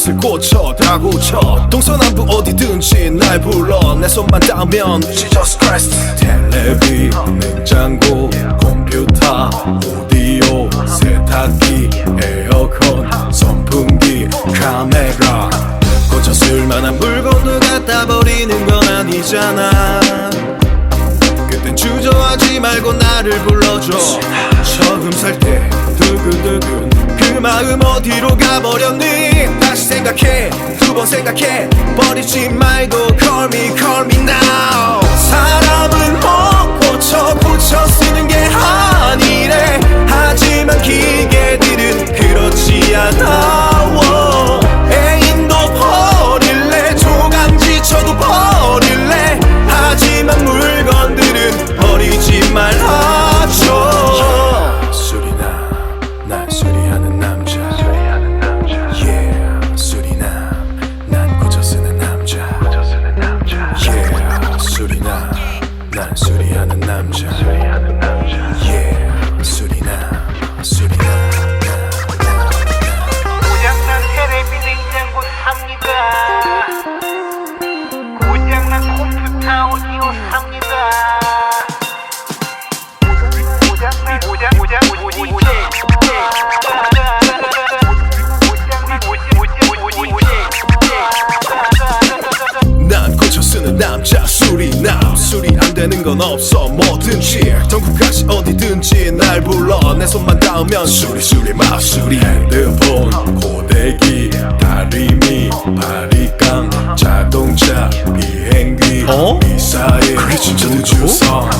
것을 고쳐 다 고쳐. 동서남북 어디든지 날 불러. 내 손만 닿으면 Jesus Christ. 텔레비 냉장고 컴퓨터 오디오 세탁기 에어컨 선풍기 카메라. 고쳐 쓸만한 물건도 갖다 버리는 건 아니잖아. 그땐 주저하지 말고 나를 불러줘. 처음 살때 두근두근. 그 마음 어디로 가버렸니? 다시 생각해. 두 번 생각해. 버리지 말고 call me call me now. 사람은 못 고쳐 고쳐 쓰는 게 아니래. 하지만 기계들은 그렇지 않아 손만 닿으면 수리 수리 마수리. 핸드폰 고데기 다리미 바리깡 자동차 비행기 미사일 우주선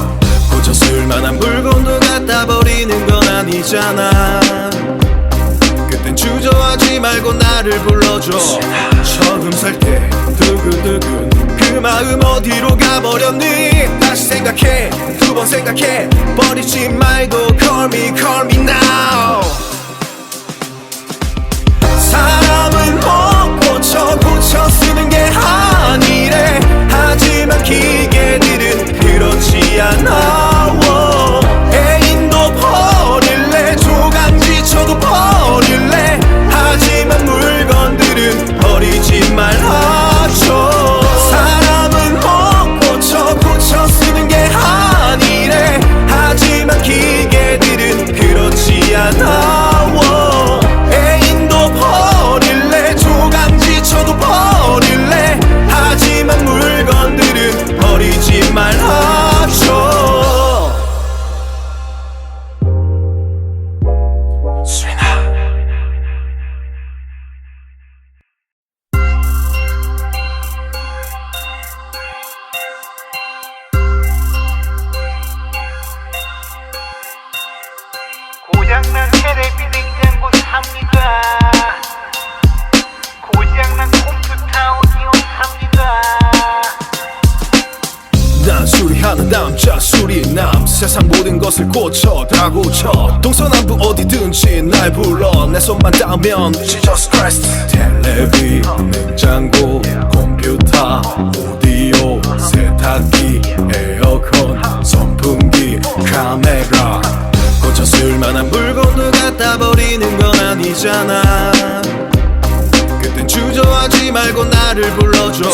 고쳐 쓸만한 물건도 갖다 버리는 건 아니잖아. 그땐 주저하지 말고 나를 불러줘. 처음 살 때 두근두근 그 마음 어디로 가버렸니 생각해. 두 번 생각해. 버리지 말고 call me call me now. 사람은 못 고쳐 고쳐 쓰는 게 아니래. 하지만 기 것을 고쳐 다 고쳐. 동서남북 어디든지 날 불러 내 손만 닿으면 Jesus Christ. 텔레비 냉장고 컴퓨터 오디오 세탁기 에어컨 선풍기 카메라. 고쳐 쓸만한 물건도 갖다 버리는 건 아니잖아. 그땐 주저하지 말고 나를 불러줘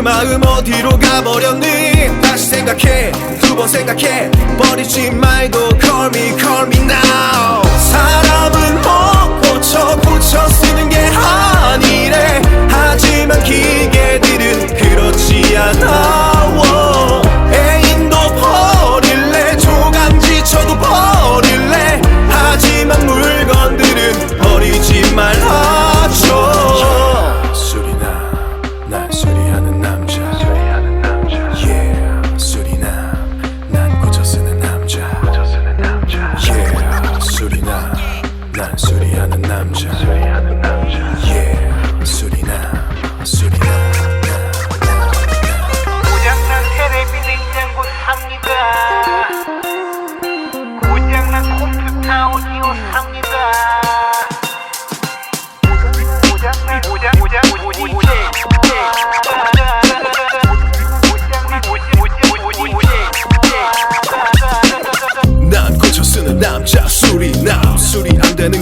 그 마음 어디로 가버렸니? 다시 생각해 두 번 생각해. 버리지 말고 call me call me now. 사람은 못 고쳐 고쳐 쓰는 게 아니래. 하지만 기계들은 그 나오니 오상이다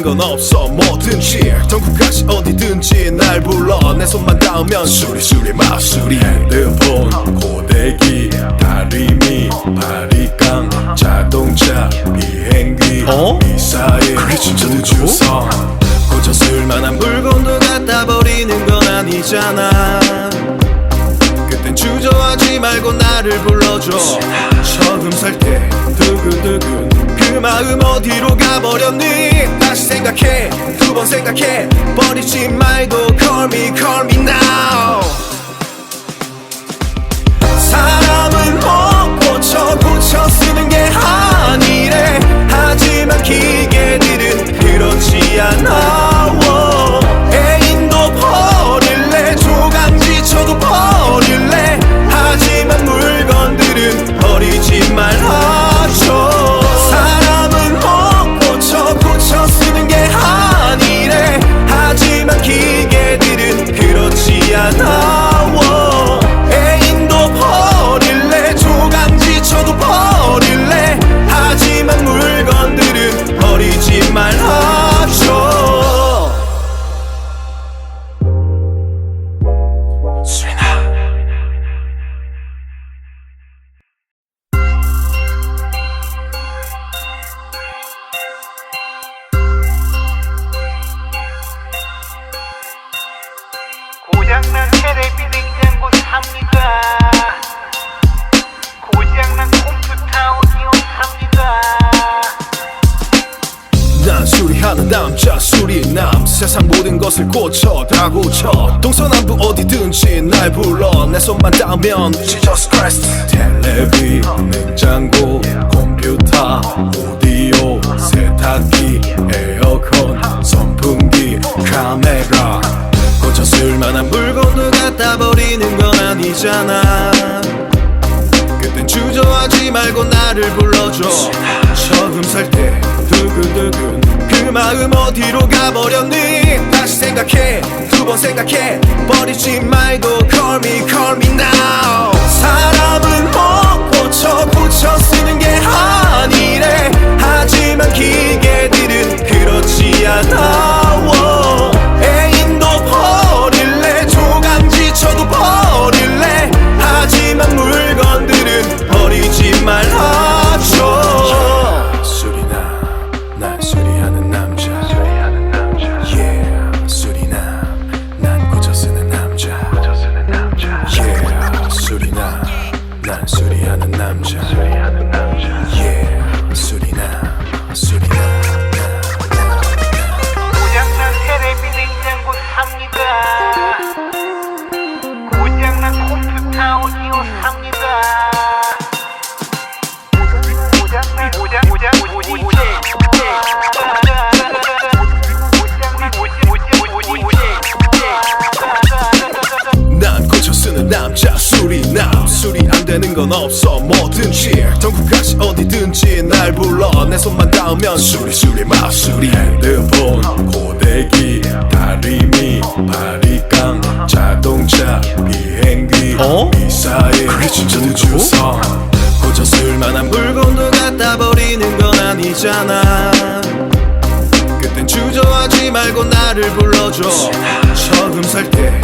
건 없어. 뭐든지 전국까지 어디든지 날 불러. 내 손만 닿으면 수리 수리 마수리. 핸드폰 고데기 다리미 바리깡 자동차 비행기 어? 미사일 그게 진짜 우주선 고쳐 쓸만한 물건도 갖다 버리는 건 아니잖아. 그땐 주저하지 말고 나를 불러줘. 처음 살 때 두근두근 그 마음 어디로 가버렸니? 다시 생각해 두 번 생각해. 버리지 말고 call me call me now 세상 모든 것을 고쳐 다 고쳐. 동서남북 어디든지 날 불러 내 손만 닿으면 Jesus Christ. 텔레비 냉장고 컴퓨터 오디오 세탁기 에어컨 선풍기 카메라. 고쳐 쓸만한 물건도 갖다 버리는 건 아니잖아. 그땐 주저하지 말고 나를 불러줘. 처음 살 때 두근두근 그 마음 어디로 가버렸니? 다시 생각해 두 번 생각해. 버리지 말고 call me call me now 없어. 뭐든지 전국까지 어디든지 날 불러. 내 손만 닿으면 수리 수리 마수리 핸드폰. 고데기 다리미 바리깡 자동차 비행기 어? 미사일 그게 진짜 우주선 고쳐 쓸만한 물건도 갖다 버리는 건 아니잖아. 그땐 주저하지 말고 나를 불러줘. 처음 살때